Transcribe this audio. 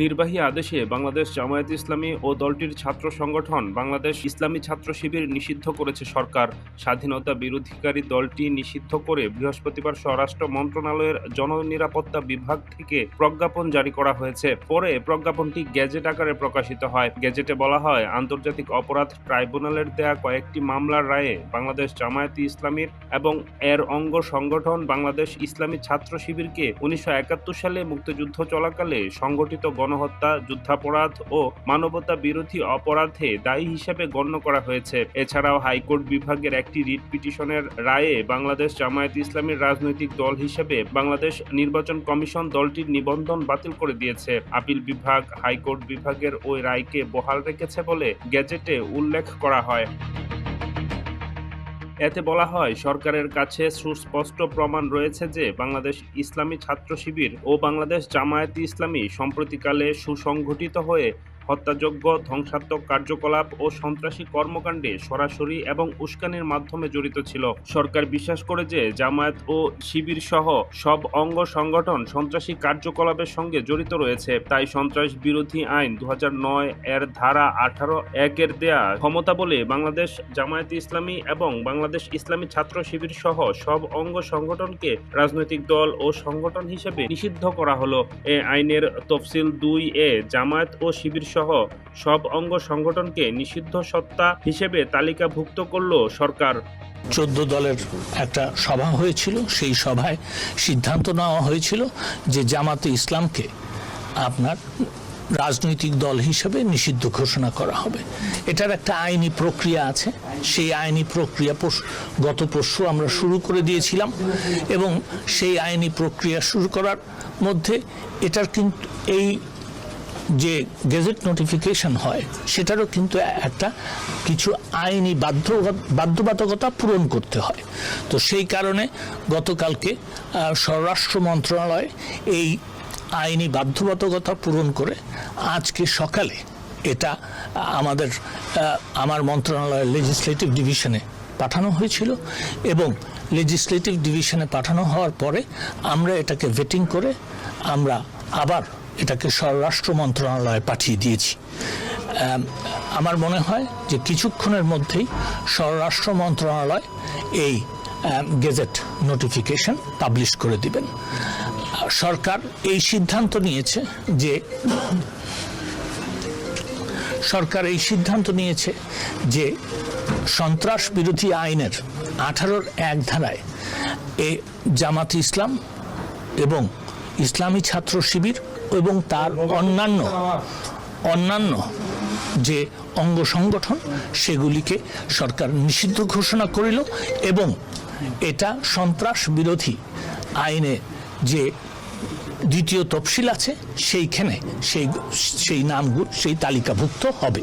নির্বাহী আদেশে বাংলাদেশ জামায়াত ইসলামী ও দলটির ছাত্র সংগঠন বাংলাদেশ ইসলামী ছাত্র শিবির নিষিদ্ধ করেছে সরকার। স্বাধীনতা বিরোধীকারী দলটি নিষিদ্ধ করে বৃহস্পতিবার স্বরাষ্ট্র মন্ত্রণালয়ের জননিরাপত্তা বিভাগ থেকে প্রজ্ঞাপন জারি করা হয়েছে। পরে প্রজ্ঞাপনটি গ্যাজেট আকারে প্রকাশিত হয়। গ্যাজেটে বলা হয়, আন্তর্জাতিক অপরাধ ট্রাইব্যুনালের দেয়া কয়েকটি মামলার রায়ে বাংলাদেশ জামায়াতে ইসলামীর এবং এর অঙ্গ সংগঠন বাংলাদেশ ইসলামী ছাত্র শিবিরকে উনিশশো একাত্তর সালে মুক্তিযুদ্ধ চলাকালে সংগঠিত গণহত্যা, যুদ্ধাপরাধ ও মানবতা বিরোধী অপরাধে দায়ী হিসেবে গণ্য করা হয়েছে। এছাড়াও হাইকোর্ট বিভাগের একটি রিট পিটিশনের রায়ে বাংলাদেশ জামায়াত ইসলামীর রাজনৈতিক দল হিসেবে বাংলাদেশ নির্বাচন কমিশন দলটির নিবন্ধন বাতিল করে দিয়েছে। আপিল বিভাগ, হাইকোর্ট বিভাগের ওই রায়কে বহাল রেখেছে বলে গেজেটে উল্লেখ করা হয়। এতে বলা হয়, সরকারের কাছে সুস্পষ্ট প্রমাণ রয়েছে যে বাংলাদেশ ইসলামী ছাত্র শিবির ও বাংলাদেশ জামায়াতে ইসলামী সম্প্রতিকালে সুসংগঠিত হয়ে হত্যাযোগ্য ধ্বংসাত্মক কার্যকলাপ ও সন্ত্রাসী কর্মকাণ্ডে সরাসরি এবং উস্কানির মাধ্যমে জড়িত ছিল। সরকার বিশ্বাস করে যে জামায়াত ও শিবির সহ সব অঙ্গ সংগঠন সন্ত্রাসী কার্যকলাপের সঙ্গে জড়িত রয়েছে। তাই সন্ত্রাস বিরোধী আইন দু হাজার নয় এর ধারা আঠারো একের দেয়া ক্ষমতা বলে বাংলাদেশ জামায়াত ইসলামী এবং বাংলাদেশ ইসলামী ছাত্র শিবির সহ সব অঙ্গ সংগঠনকে রাজনৈতিক দল ও সংগঠন হিসেবে নিষিদ্ধ করা হলো। এ আইনের তফসিল দুই এ জামায়াত ও শিবির সহ সব অঙ্গ সংগঠনকে নিষিদ্ধ সত্তা হিসেবে তালিকাভুক্ত করল সরকার। চোদ্দ দলের একটা সভা হয়েছিল, সেই সভায় সিদ্ধান্ত নেওয়া হয়েছিল যে জামাতে ইসলামকে আপনার রাজনৈতিক দল হিসেবে নিষিদ্ধ ঘোষণা করা হবে। এটার একটা আইনি প্রক্রিয়া আছে, সেই আইনি প্রক্রিয়া গত পরশু আমরা শুরু করে দিয়েছিলাম এবং সেই আইনি প্রক্রিয়া শুরু করার মধ্যে এটার কিন্তু এই যে গেজেট নোটিফিকেশন হয়, সেটারও কিন্তু একটা কিছু আইনি বাধ্য, বাধ্যবাধকতা পূরণ করতে হয়। তো সেই কারণে গতকালকে স্বরাষ্ট্র মন্ত্রণালয় এই আইনি বাধ্যবাধকতা পূরণ করে আজকে সকালে এটা, আমাদের আমার মন্ত্রণালয়ের লেজিসলেটিভ ডিভিশনে পাঠানো হয়েছিল এবং লেজিসলেটিভ ডিভিশনে পাঠানো হওয়ার পরে আমরা এটাকে ভেটিং করে আমরা আবার এটাকে স্বরাষ্ট্র মন্ত্রণালয়ে পাঠিয়ে দিয়েছি। আমার মনে হয় যে কিছুক্ষণের মধ্যেই স্বরাষ্ট্র মন্ত্রণালয় এই গেজেট নোটিফিকেশন পাবলিশ করে দিবেন। সরকার এই সিদ্ধান্ত নিয়েছে যে, সরকার এই সিদ্ধান্ত নিয়েছে যে সন্ত্রাস বিরোধী আইনের আঠারোর এক ধারায় এ জামাত ইসলাম এবং ইসলামী ছাত্র শিবির এবং তার অন্যান্য অন্যান্য যে অঙ্গ সংগঠন, সেগুলিকে সরকার নিষিদ্ধ ঘোষণা করিল এবং এটা সন্ত্রাস বিরোধী আইনে যে দ্বিতীয় তফসিল আছে, সেইখানে সেই সেই নামগুলো, সেই তালিকাভুক্ত হবে।